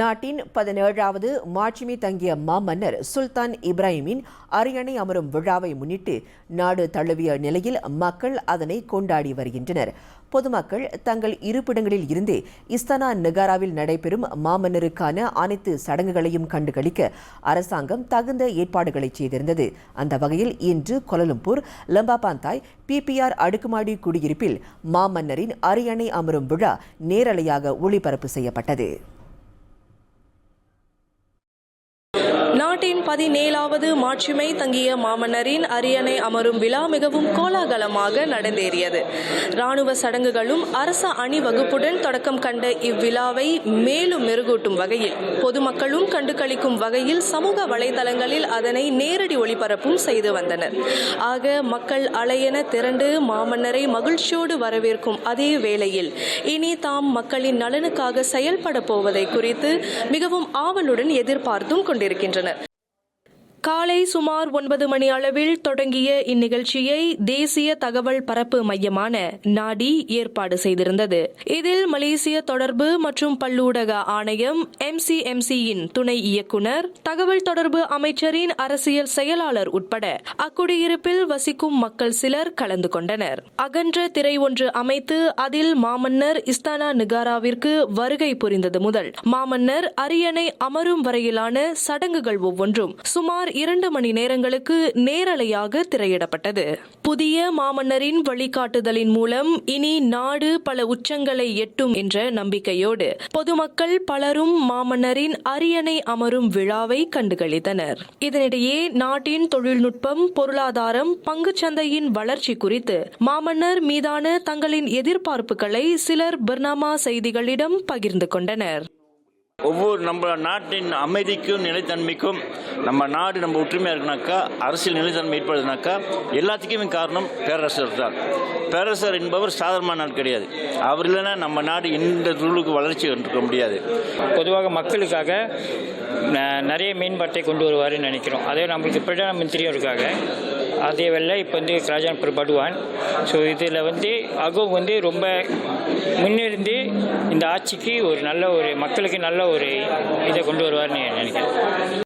நாட்டின் பதினேழாவது மாட்சிமை தங்கிய மாமன்னர் சுல்தான் இப்ராஹிமின் அரியணை அமரும் விழாவை முன்னிட்டு நாடு தழுவிய நிலையில் மக்கள் அதனை கொண்டாடி வருகின்றனர். பொதுமக்கள் தங்கள் இருப்பிடங்களில் இருந்தே இஸ்தானா நிகாராவில் நடைபெறும் மாமன்னருக்கான அனைத்து சடங்குகளையும் கண்டுகளிக்க அரசாங்கம் தகுந்த ஏற்பாடுகளை செய்திருந்தது. அந்த வகையில் இன்று கொலலும்பூர் லம்பாபாந்தாய் பிபிஆர் அடுக்குமாடி குடியிருப்பில் மாமன்னரின் அரியணை அமரும் விழா நேரலையாக ஒளிபரப்பு செய்யப்பட்டது. பதினேழாவது மாட்சிமை தங்கிய மாமன்னரின் அரியணை அமரும் விழா மிகவும் கோலாகலமாக நடந்தேறியது. ராணுவ சடங்குகளும் அரச அணிவகுப்புடன் தொடக்கம் கண்ட இவ்விழாவை மேலும் மெருகூட்டும் வகையில் பொதுமக்களும் கண்டுகளிக்கும் வகையில் சமூக வலைதளங்களில் அதனை நேரடி ஒளிபரப்பும் செய்து வந்தனர். ஆக மக்கள் அலையென திரண்டு மாமன்னரை மகிழ்ச்சியோடு வரவேற்கும் அதே வேளையில் இனி தாம் மக்களின் நலனுக்காக செயல்பட போவதை குறித்து மிகவும் ஆவலுடன் எதிர்பார்த்தும் கொண்டிருக்கின்றனர். காலை சுமார் ஒன்பது மணி அளவில் தொடங்கிய இந்நிகழ்ச்சியை தேசிய தகவல் பரப்பு மையமான நாடி ஏற்பாடு செய்திருந்தது. இதில் மலேசிய தொடர்பு மற்றும் பல்லூடக ஆணையம் எம்சிஎம்சியின் துணை இயக்குனர் தகவல் தொடர்பு அமைச்சரின் அரசியல் செயலாளர் உட்பட அக்குடியிருப்பில் வசிக்கும் மக்கள் சிலர் கலந்து கொண்டனர். அகன்ற திரை ஒன்று அமைத்து அதில் மாமன்னர் இஸ்தானா நிகாராவிற்கு வருகை புரிந்தது முதல். மாமன்னர் அரியணை அமரும் வரையிலான சடங்குகள் ஒவ்வொன்றும் சுமார் இரண்டு மணி நேரங்களுக்கு நேரலையாக திரையிடப்பட்டது. புதிய மாமன்னரின் வழிகாட்டுதலின் மூலம் இனி நாடு பல உச்சங்களை எட்டும் என்ற நம்பிக்கையோடு பொதுமக்கள் பலரும் மாமன்னரின் அரியணை அமரும் விழாவை கண்டுகளித்தனர். இதனிடையே நாட்டின் தொழில்நுட்பம் பொருளாதாரம் பங்குச்சந்தையின் வளர்ச்சி குறித்து மாமன்னர் மீதான தங்களின் எதிர்பார்ப்புகளை சிலர் பர்னாமா செய்திகளிடம் பகிர்ந்து கொண்டனர். ஒவ்வொரு நம்ம நாட்டின் அமைதிக்கும் நிலைத்தன்மைக்கும் நம்ம நாடு நம்ம ஒற்றுமையாக இருக்குனாக்கா அரசியல் நிலைத்தன்மை ஏற்படுதுனாக்கா எல்லாத்துக்குமே காரணம் பேரரசர் தான். பேரரசர் என்பவர் சாதாரண நாடு கிடையாது. அவர் இல்லைன்னா நம்ம நாடு இந்த தொழிலுக்கு வளர்ச்சி கண்டிருக்க முடியாது. பொதுவாக மக்களுக்காக ந- நிறைய மேம்பாட்டை கொண்டு வருவாருன்னு நினைக்கிறோம். அதே நம்மளுக்கு பிரதான மந்திரியும் இருக்காங்க. அதே வேலை இப்போ வந்து ராஜான் பிரபடுவான் ஸோ இதில் வந்து அகோ வந்து ரொம்ப முன்னிருந்து இந்த ஆட்சிக்கு ஒரு நல்ல ஒரு மக்களுக்கு நல்ல ஒரு இதை கொண்டு வருவார்னு நினைக்கிறேன்.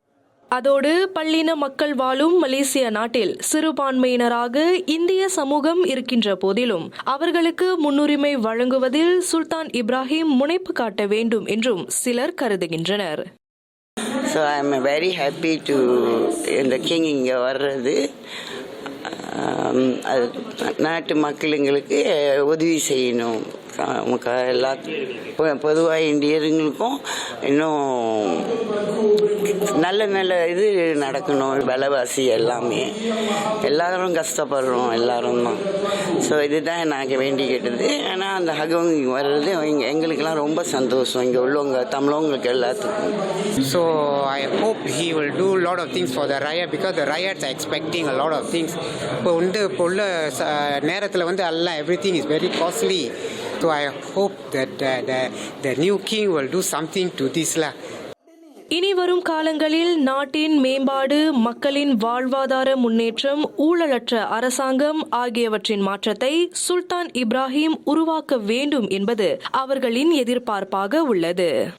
அதோடு பல்லின மக்கள் வாழும் மலேசிய நாட்டில் சிறுபான்மையினராக இந்திய சமூகம் இருக்கின்ற போதிலும் அவர்களுக்கு முன்னுரிமை வழங்குவதில் சுல்தான் இப்ராஹிம் முனைப்பு காட்ட வேண்டும் என்றும் சிலர் கருதுகின்றனர். So I am very happy to இந்த கிங் இங்கே வர்றது. நாட்டு மக்களுங்களுக்கு உதவி செய்யணும். நமக்கு எல்லா பொதுவாக இந்தியர்களுக்கும் இன்னும் நல்ல நல்ல இது நடக்கணும் விலைவாசி எல்லாமே. எல்லாரும் கஷ்டப்படுறோம் எல்லாரும் தான். ஸோ இதுதான் நாங்கள் வேண்டிக்கிட்டது ஆனால் அந்த ஹகம் வர்றது இங்கே எங்களுக்கெல்லாம் ரொம்ப சந்தோஷம். இங்கே உள்ளவங்க தமிழவங்களுக்கு எல்லாத்துக்கும். So I hope he will do lot of things for the the because the the expecting are lot of things இப்போ வந்து இப்போ உள்ள நேரத்தில் வந்து எல்லாம் everything is very costly so I hope that the the new king will do something to திஸ்ல இனி வரும் காலங்களில் நாட்டின் மேம்பாடு மக்களின் வாழ்வாதார முன்னேற்றம் ஊழலற்ற அரசாங்கம் ஆகியவற்றின் மாற்றத்தை சுல்தான் இப்ராஹிம் உருவாக்க வேண்டும் என்பது அவர்களின் எதிர்பார்ப்பாக உள்ளது.